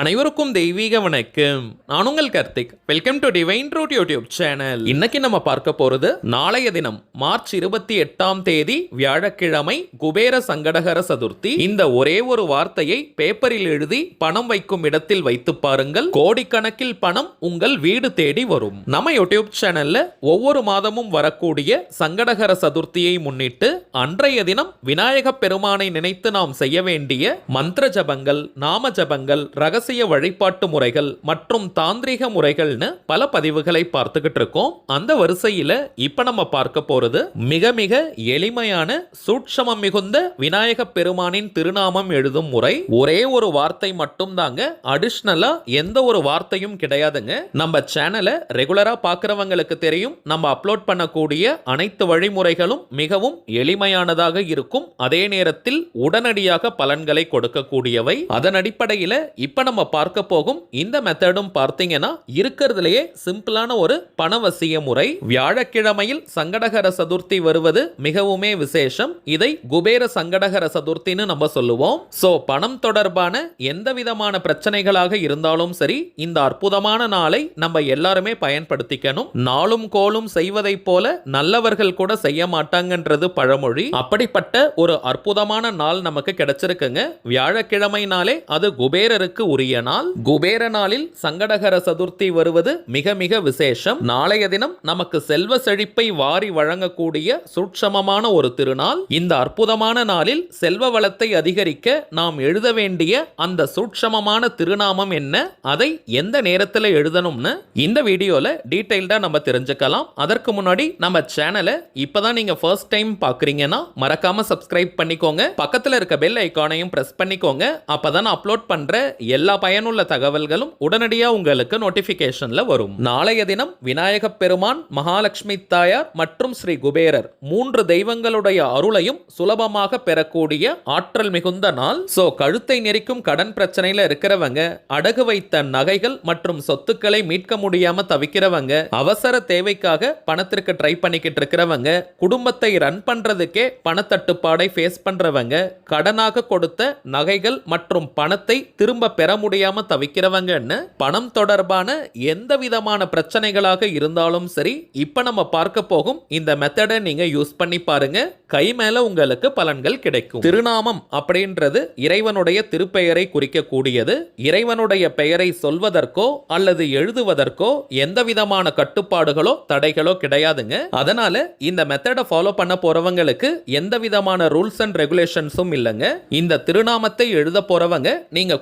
அனைவருக்கும் தெய்வீக வணக்கம். நான் உங்கள் Karthik. Welcome to Divine Root YouTube channel இன்னைக்கு நம்ம பார்க்க போறது நாளைய தினம் மார்ச் இருபத்தி எட்டாம் தேதி வியாழக்கிழமை குபேர சங்கடகர சதுர்த்தி. இந்த ஒரே ஒரு வார்த்தையை பேப்பரில் எழுதி பணம் வைக்கும் இடத்தில் வைத்து பாருங்கள். கோடிக்கணக்கில் பணம் உங்கள் வீடு தேடி வரும். நம்ம யூடியூப் சேனல்ல ஒவ்வொரு மாதமும் வரக்கூடிய சங்கடகர சதுர்த்தியை முன்னிட்டு அன்றைய தினம் விநாயக பெருமானை நினைத்து நாம் செய்ய வேண்டிய மந்திர ஜபங்கள் நாம ஜபங்கள் ரகசிய வழிபாட்டு முறைகள் மற்றும் தாந்திரிக முறைகள்னு பல பதிவுகளை பார்த்துக்கிட்டு இருக்கோம். அந்த வரிசையில இப்ப நம்ம பார்க்க போறது மிக மிக எளிமையான சூட்சமம் மிகுந்த விநாயக பெருமானின் திருநாமம் எழுதும் முறை. ஒரே ஒரு வார்த்தை மட்டும் தாங்க அடிஷ்னலா எந்த ஒரு வார்த்தையும் கிடையாதுங்க. நம்ம சேனலை ரெகுலரா பார்க்கறவங்களுக்கு தெரியும். நம்ம அப்லோட் பண்ணக்கூடிய அனைத்து வழிமுறைகளும் மிகவும் எளிமையானதாக இருக்கும். அதே நேரத்தில் உடனடியாக பலன்களை கொடுக்கக்கூடியவை. அதன் அடிப்படையில் இப்ப நம்ம பார்க்க போகும் இந்த மெத்தடும் பார்த்தீங்கன்னா இருக்கிறதுலயே சிம்பிளான ஒரு பணவசிய முறை. வியாழக்கிழமையில் சங்கடகர சதுர்த்தி வருவது மிகவுமே விசேஷம். இதை குபேர சங்கடகர சதுர்த்தின்னு நம்ம சொல்லுவோம். சோ பணம் தொடர்பான எந்த விதமான பிரச்சனைகளாக இருந்தாலும் சரி இந்த அற்புதமான நாளை நம்ம எல்லாருமே பயன்படுத்திக்கணும். நாளும் கோலும் செய்வதைப் போல நல்லவர்கள் கூட செய்ய மாட்டாங்கன்றது பழமொழி. அப்படிப்பட்ட ஒரு அற்புதமான நாள் நமக்கு கிடைச்சிருக்குங்க. வியாழக்கிழமை நாளே அது குபேரருக்கு உரிய நாள் குபேர நாளில் சங்கடகர சதுர்த்தி வருவது மிக மிக விசேஷம். நாளைய தினம் நமக்கு செல்வ செழிப்பை வாரி வழங்கக்கூடிய சூட்சமமான ஒரு திருநாள். இந்த அற்புதமான நாளில் செல்வ வளத்தை அதிகரிக்க நாம் எழுத வேண்டிய அந்த சூட்சமமான திருநாமம் என்ன? அதை எந்த நேரத்தில் எழுதணும்னு? இந்த வீடியோல டீடைல்டா நம்ம தெரிஞ்சுக்கலாம். அதற்கு முன்னாடி நம்ம சேனலை இப்பதான் நீங்க ஃபர்ஸ்ட் டைம் பாக்குறீங்கன்னா மறக்காம சப்ஸ்கிரைப் பண்ணிக்கோங்க. பக்கத்துல இருக்க பெல் ஐக்கானையும் பிரஸ் பண்ணிக்கோங்க. அப்பதான் அப்லோட் பண்ற எல்லா பயனுள்ள தகவல்களும் உடனடியா உங்களுக்கு நோட்டிஃபிகேஷனில் வரும். நாளைய தினம் விநாயக பெருமான் மகாலட்சுமி தாயார் மற்றும் ஸ்ரீ குபேரர் மூன்று தெய்வங்களுடைய அருளையும் சுலபமாக பெறக்கூடிய ஆற்றல் மிகுந்த நாள். சோ கழுத்தை நெரிக்கும் கடன் பிரச்சனையில இருக்கிறவங்க அடகு வைத்த நகைகள் மற்றும் சொத்துக்களை மீட்க முடியாம தவிக்கிறவங்க அவசர தேவைக்காக பணத்திற்கு ட்ரை பண்ணிக்கிட்டு இருக்கிறவங்க குடும்பத்தை ரன் பண்றதுக்கே பணத்தட்டுப்பாடை ஃபேஸ் பண்றவங்க கடனாக கொடுத்த நகைகள் மற்றும் பணத்தை திரும்ப பெற முடியாம தவிக்கிறவங்கன்னு பணம் தொடர்பான எந்த விதமான பிரச்சனைகளாக இருந்தாலும் சரி இப்ப நம்ம பார்க்க போகும் இந்த மெத்தடை நீங்க யூஸ் பண்ணி பாருங்க. கை மேல உங்களுக்கு பலன்கள் கிடைக்கும். திருநாமம் அப்படின்றது இறைவனுடைய திருப்பெயரை குறிக்கக்கூடியது. இறைவனுடைய பெயரை சொல்வதற்கோ அல்லது எழுதுவதற்கோ எந்த விதமான கட்டுப்பாடுகளோ தடைகளோ கிடையாதுங்க. அதனால இந்த மெத்தடை ஃபாலோ பண்ண போறவங்களுக்கு எந்த விதமான ரூல்ஸ் அண்ட் ரெகுலேஷன்ஸும் இல்லைங்க. இந்த திருநாமத்தை எழுத போறவங்க நீங்க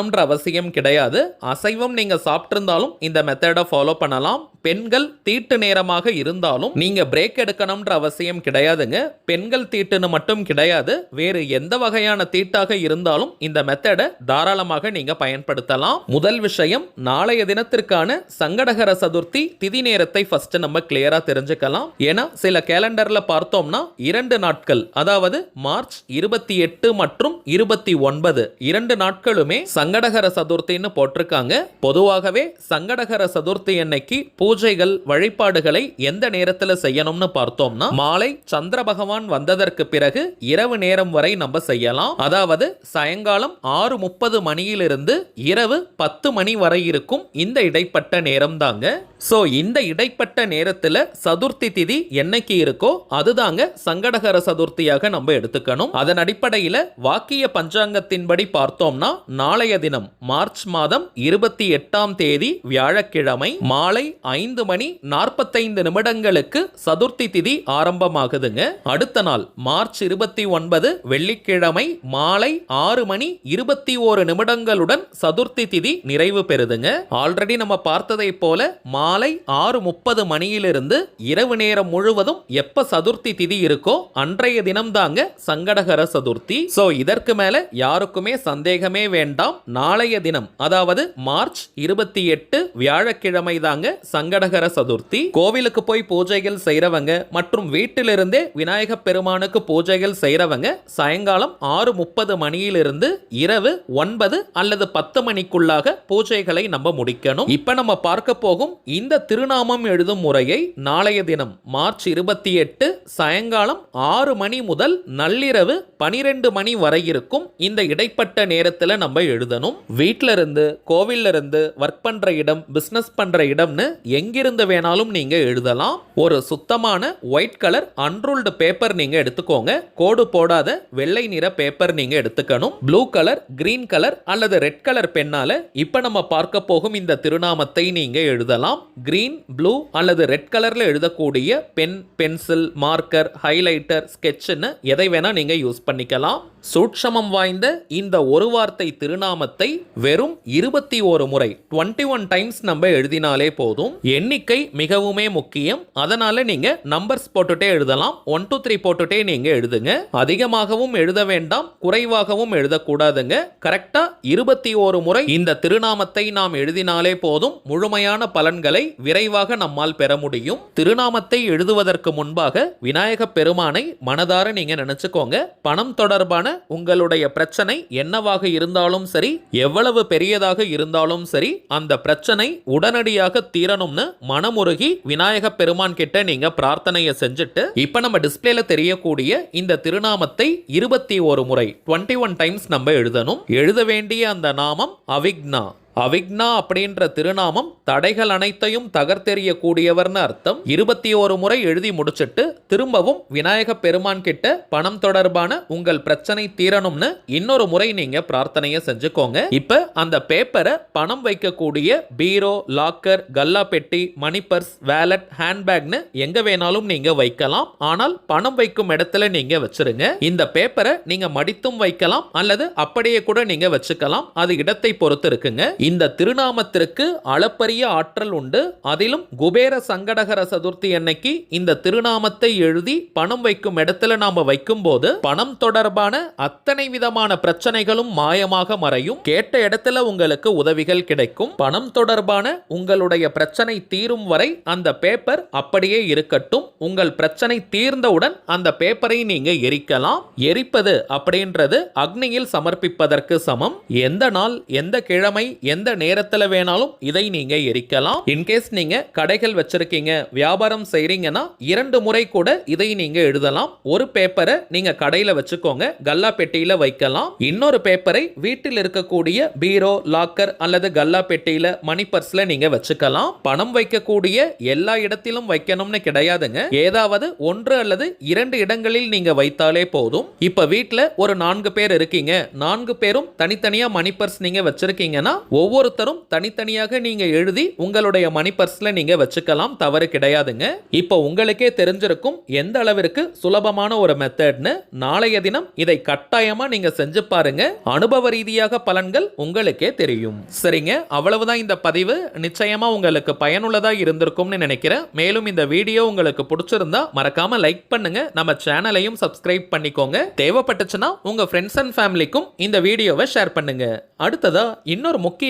குளிச்சிருக்கணும்ன்ற அவசியம் கிடையாது. அசைவம் நீங்க சாப்பிட்டிருந்தாலும் இந்த மெத்தடை ஃபாலோ பண்ணலாம். பெண்கள் தீட்டு நேரமாக இருந்தாலும் நீங்க பிரேக் எடுக்கணும்ன்ற அவசியம் கிடையாதுங்க. பெண்கள் தீட்டுன்னு மட்டும் கிடையாது. வேறு எந்த வகையான தீட்டாக இருந்தாலும் இந்த மெத்தடை தாராளமாக நீங்க பயன்படுத்தலாம். முதல் விஷயம் நாளைய தினத்திற்கான சங்கடகர சதுர்த்தி திதி நேரத்தை ஃபர்ஸ்ட் நம்ம கிளியரா தெரிஞ்சுக்கலாம். ஏன்னா சில கேலண்டர்ல பார்த்தோம்னா இரண்டு நாட்கள் அதாவது மார்ச் இருபத்தி எட்டு மற்றும் இருபத்தி ஒன்பது இரண்டு நாட்களுமே சங்க சங்கடகர சதுர்த்தின்னு போட்டிருக்காங்க. பொதுவாகவே சங்கடகர சதுர்த்தி அன்னைக்கு பூஜைகள் வழிபாடுகளை எந்த நேரத்தில் செய்யணும்னு பார்த்தோம்னா மாலை சந்திர பகவான் வந்ததற்கு பிறகு இரவு நேரம் வரை நம்ம செய்யலாம். அதாவது சாயங்காலம் ஆறு முப்பது மணியிலிருந்து இரவு பத்து மணி வரை இருக்கும் இந்த இடைப்பட்ட நேரம் தாங்க ஸோ இந்த இடைப்பட்ட நேரத்தில் சதுர்த்தி திதி என்னைக்கு இருக்கோ அதுதாங்க சங்கடகர சதுர்த்தியாக நம்ம எடுத்துக்கணும். அதன் அடிப்படையில் வாக்கிய பஞ்சாங்கத்தின்படி பார்த்தோம்னா நாளைய தினம் மார்ச் மாதம் இருபத்தி எட்டாம் தேதி வியாழக்கிழமை மாலை ஐந்து மணி நாற்பத்தைந்து நிமிடங்களுக்கு சதுர்த்தி திதி ஆரம்பமாகுதுங்க. அடுத்த நாள் மார்ச் இருபத்தி ஒன்பது வெள்ளிக்கிழமை மாலை ஆறு மணி இருபத்தி ஓரு நிமிடங்களுடன் சதுர்த்தி திதி நிறைவு பெறுதுங்க. ஆல்ரெடி நம்ம பார்த்ததை போல மா காலை ஆறு முப்பது மணியிலிருந்து இரவு நேரம் முழுவதும் எப்ப சதுர்த்தி திதி இருக்கோ அன்றைய தினம் தாங்க சங்கடகர சதுர்த்தி. சோ இதற்கு மேல யாருக்குமே சந்தேகமே வேண்டாம். நாளைய தினம் அதாவது மார்ச் இருபத்தி எட்டு வியாழக்கிழமை தாங்க சங்கடகர சதுர்த்தி. கோவிலுக்கு போய் பூஜைகள் செய்யறவங்க மற்றும் வீட்டிலிருந்தே விநாயக பெருமானுக்கு பூஜைகள் செய்யறவங்க சாயங்காலம் ஆறு முப்பது மணியிலிருந்து இரவு ஒன்பது அல்லது பத்து மணிக்குள்ளாக பூஜைகளை நம்ம முடிக்கணும். இப்ப நம்ம பார்க்க போகும் இந்த திருநாமம் எழுதும் முறையை நாளைய தினம் மார்ச் இருபத்தி எட்டு சாயங்காலம் ஆறு மணி முதல் நள்ளிரவு பனிரெண்டு மணி வரை இருக்கும் இந்த இடைப்பட்ட நேரத்தில் நம்ம எழுதணும். வீட்டில இருந்து கோவில்ல இருந்து ஒர்க் பண்ற இடம் பிஸ்னஸ் பண்ற இடம்னு எங்கிருந்து வேணாலும் நீங்க எழுதலாம். ஒரு சுத்தமான ஒயிட் கலர் அன்ரூல்டு பேப்பர் நீங்க எடுத்துக்கோங்க. கோடு போடாத வெள்ளை நிற பேப்பர் நீங்க எடுத்துக்கணும். ப்ளூ கலர் கிரீன் கலர் அல்லது ரெட் கலர் பெண்ணால இப்ப நம்ம பார்க்க போகும் இந்த திருநாமத்தை நீங்க எழுதலாம். கிரீன் ப்ளூ அல்லது ரெட் கலரில் எழுதக்கூடிய பென் பென்சில் மார்க்கர் ஹைலைட்டர் ஸ்கெட்ச்னு எதை வேணால் நீங்கள் யூஸ் பண்ணிக்கலாம். சூட்சமம் வாய்ந்த இந்த ஒரு வார்த்தை திருநாமத்தை வெறும் இருபத்தி ஒரு முறை 21 ஒன் டைம்ஸ் நம்ம எழுதினாலே போதும். எண்ணிக்கை மிகவுமே முக்கியம். அதனால நீங்க நம்பர்ஸ் போட்டுட்டே எழுதலாம். ஒன் டூ த்ரீ போட்டுட்டே நீங்க எழுதுங்க. அதிகமாகவும் எழுத வேண்டாம் குறைவாகவும் எழுதக்கூடாதுங்க. கரெக்டா இருபத்தி ஒரு முறை இந்த திருநாமத்தை நாம் எழுதினாலே போதும். முழுமையான பலன்களை விரைவாக நம்மால் பெற முடியும். திருநாமத்தை எழுதுவதற்கு முன்பாக விநாயக பெருமானை மனதார நீங்க நினைச்சுக்கோங்க. பணம் தொடர்பான உங்களுடைய பிரச்சனை என்னவாக இருந்தாலும் சரி எவ்வளவு பெரியதாக இருந்தாலும் சரி அந்த பிரச்சனை உடனடியாக தீரணும்னு மனமுருகி விநாயக பெருமான் கிட்ட நீங்க பிரார்த்தனையை செஞ்சுட்டு இப்ப நம்ம டிஸ்பிளேல தெரியக்கூடிய இந்த திருநாமத்தை இருபத்தி ஒரு முறை 21 ஒன் டைம்ஸ் நம்ம எழுதணும். எழுத வேண்டிய அந்த நாமம் அவிக்னா. அவிக்னா அப்படின்ற திருநாமம் தடைகள் அனைத்தையும் தகர்த்தெறியக்கூடியவர்னு அர்த்தம். இருபத்தி ஒரு முறை எழுதி முடிச்சிட்டு திரும்பவும் விநாயக பெருமான் கிட்ட பணம் தொடர்பான உங்கள் பிரச்சனை தீரணும்னு இன்னொரு முறை நீங்க பிரார்த்தனையை செஞ்சுக்கோங்க. இப்ப அந்த பேப்பரை பணம் வைக்கக்கூடிய பீரோ லாக்கர் கல்லா பெட்டி மணி பர்ஸ் வேலட் ஹேண்ட்பேக்னு எங்க வேணாலும் நீங்க வைக்கலாம். ஆனால் பணம் வைக்கும் இடத்துல நீங்க வச்சிருங்க. இந்த பேப்பரை நீங்க மடித்தும் வைக்கலாம் அல்லது அப்படியே கூட நீங்க வச்சுக்கலாம். அது இடத்தை பொறுத்து இருக்குங்க. இந்த திருநாமத்திற்கு அளப்பரிய ஆற்றல் உண்டு. அதிலும் குபேர சங்கடகர சதுர்த்தி அன்னைக்கு இந்த திருநாமத்தை எழுதி பணம் வைக்கும் இடத்துல நாம வைக்கும் போது பணம் தொடர்பான அத்தனை விதமான பிரச்சனைகளும் மாயமாக மறையும். கேட்ட இடத்துல உங்களுக்கு உதவிகள் கிடைக்கும். பணம் தொடர்பான உங்களுடைய பிரச்சனை தீரும் வரை அந்த பேப்பர் அப்படியே இருக்கட்டும். உங்கள் பிரச்சனை தீர்ந்தவுடன் அந்த பேப்பரை நீங்க எரிக்கலாம். எரிப்பது அப்படின்றது அக்னியில் சமர்ப்பிப்பதற்கு சமம். எந்த நாள் எந்த கிழமை எந்த நேரத்துல வேணாலும் இதை நீங்க எரிக்கலாம். இன்கேஸ் நீங்க கடைகள் வச்சிருக்கீங்க வியாபாரம் செய்றீங்கன்னா இரண்டு முறை கூட இதை நீங்க எழுதலாம். ஒரு பேப்பரை நீங்க கடையில வச்சுக்கோங்க கல்லா பெட்டியில வைக்கலாம். இன்னொரு பேப்பரை வீட்டில் இருக்கக்கூடிய பீரோ லாக்கர் அல்லது கல்லா பெட்டியில மணி பர்ஸ்ல நீங்க வச்சுக்கலாம். பணம் வைக்கக்கூடிய எல்லா இடத்திலும் வைக்கணும்னு கிடையாதுங்க. ஏதாவது ஒன்று அல்லது இரண்டு இடங்களில் நீங்க வைத்தாலே போதும். இப்ப வீட்டில் ஒரு நான்கு பேர் இருக்கீங்க. நான்கு பேரும் தனித்தனியா மணி பர்ஸ் நீங்க வச்சிருக்கீங்கன்னா ஒவ்வொருத்தரும் தனித்தனியாக நீங்க எழுதி உங்களுடைய மணி பர்ஸ்ல நீங்க வச்சுக்கலாம். தவறு கிடையாதுங்க. இப்போ உங்களுக்கே தெரிஞ்சிருக்கும் எந்த அளவிற்கு சுலபமான ஒரு மெத்தட்னு நாளைய தினம் இதை கட்டாயமா நீங்க செஞ்சு பாருங்க. அனுபவ ரீதியாக பலன்கள் உங்களுக்கே தெரியும். சரிங்க அவ்வளவுதான் இந்த பதிவு. நிச்சயமா உங்களுக்கு பயனுள்ளதா இருந்திருக்கும்னு நினைக்கிறேன். மேலும் இந்த வீடியோ உங்களுக்கு பிடிச்சிருந்தா மறக்காம லைக் பண்ணுங்க. நம்ம சேனலையும் சப்ஸ்கிரைப் பண்ணிக்கோங்க. தேவைப்பட்டுச்சுன்னா உங்க ஃப்ரெண்ட்ஸ் அண்ட் ஃபேமிலிக்கும் இந்த வீடியோவை ஷேர் பண்ணுங்க. அடுத்ததா இன்னொரு முக்கிய